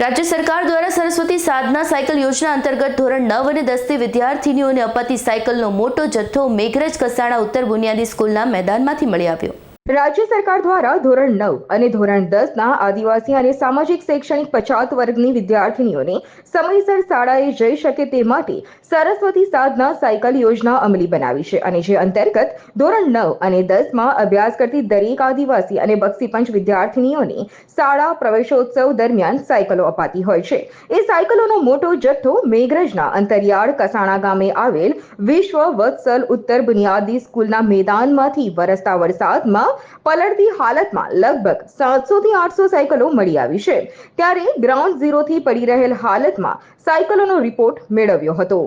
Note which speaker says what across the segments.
Speaker 1: રાજ્ય સરકાર દ્વારા સરસ્વતી સાધના સાયકલ યોજના અંતર્ગત ધોરણ નવ અને દસથી વિદ્યાર્થીનીઓને અપાતી સાયકલનો મોટો જથ્થો મેઘરજ કસાણા ઉત્તર બુનિયાદી સ્કૂલના મેદાનમાંથી મળી આવ્યો.
Speaker 2: રાજ્ય સરકાર દ્વારા ધોરણ નવ અને ધોરણ દસના આદિવાસી અને સામાજિક શૈક્ષણિક પછાત વર્ગની વિદ્યાર્થીનીઓને સમયસર શાળાએ જઈ શકે તે માટે સરસ્વતી સાધના સાયકલ યોજના અમલી બનાવી છે અને જે અંતર્ગત ધોરણ નવ અને દસમાં અભ્યાસ કરતી દરેક આદિવાસી અને બક્ષીપંચ વિદ્યાર્થીનીઓને શાળા પ્રવેશોત્સવ દરમિયાન સાયકલો અપાતી હોય છે. એ સાયકલોનો મોટો જથ્થો મેઘરજના અંતરિયાળ કસાણા ગામે આવેલ વિશ્વ વત્સલ ઉત્તર બુનિયાદી સ્કૂલના મેદાનમાંથી વરસતા વરસાદમાં પલળતી હાલતમાં લગભગ સાતસો થી આઠસો સાયકલો મળી આવી છે. ત્યારે ગ્રાઉન્ડ ઝીરોથી પડી રહેલ હાલતમાં સાયકલોનો રિપોર્ટ મેળવ્યો હતો.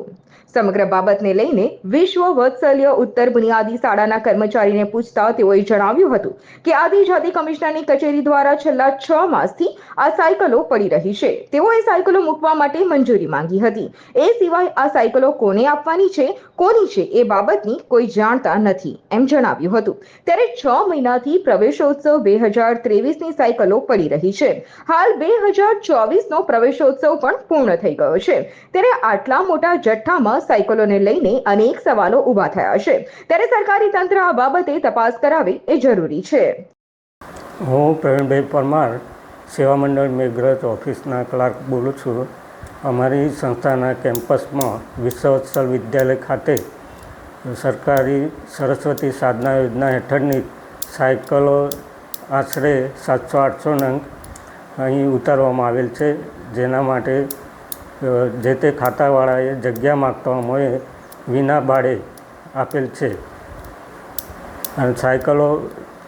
Speaker 2: સમગ્ર બાબતને લઈને વિશ્વ વત્સલ્ય ઉત્તર બુનિયાદી શાળાના કર્મચારીને પૂછતા તેઓએ જણાવ્યું હતું કે આદિજાતિ કમિશનરની કચેરી દ્વારા છેલ્લા છ માસથી આ સાયકલો પડી રહી છે. તેઓએ સાયકલો મૂકવા માટે મંજૂરી માંગી હતી. એ સિવાય આ સાયકલો કોને આપવાની છે, કોની છે એ બાબતની કોઈ જાણતા નથી, એમ જણાવ્યું હતું. ત્યારે છ મહિનાથી પ્રવેશોત્સવ બે હજાર ત્રેવીસની સાયકલો પડી રહી છે. હાલ બે હજાર ચોવીસનો પ્રવેશોત્સવ પણ પૂર્ણ થઈ ગયો છે. ત્યારે આટલા મોટા જથ્થામાં સાયકલોને લઈને અનેક સવાલો ઊભા થયા છે. ત્યારે સરકારી તંત્ર આ બાબતે તપાસ કરાવે એ જરૂરી છે.
Speaker 3: હું પ્રવીણભાઈ પરમાર, સેવા મંડળ મેઘરજ ઓફિસના ક્લાર્ક બોલું છું. અમારી સંસ્થાના કેમ્પસમાં વિશ્વોત્સવ વિદ્યાલય ખાતે સરકારી સરસ્વતી સાધના યોજના હેઠળની સાયકલો આશરે સાતસો આઠસો નંગ અહીં ઉતારવામાં આવેલ છે. જેના માટે જે તે ખાતાવાળાએ જગ્યા માગતા અમોએ વિના ભાડે આપેલ છે. અને સાયકલો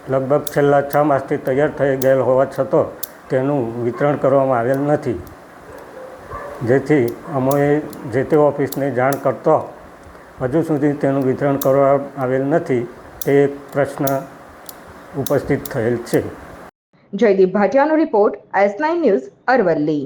Speaker 3: લગભગ છેલ્લા છ માસથી તૈયાર થઈ ગયેલ હોવા છતાં તેનું વિતરણ કરવામાં આવેલ નથી. જેથી અમોએ જે તે ઓફિસને જાણ કરતો હજુ સુધી તેનું વિતરણ કરવામાં આવેલ નથી તે એક પ્રશ્ન ઉપસ્થિત થયેલ છે.
Speaker 2: Jaydeep ભાટિયાનો report S nine news Aravalli.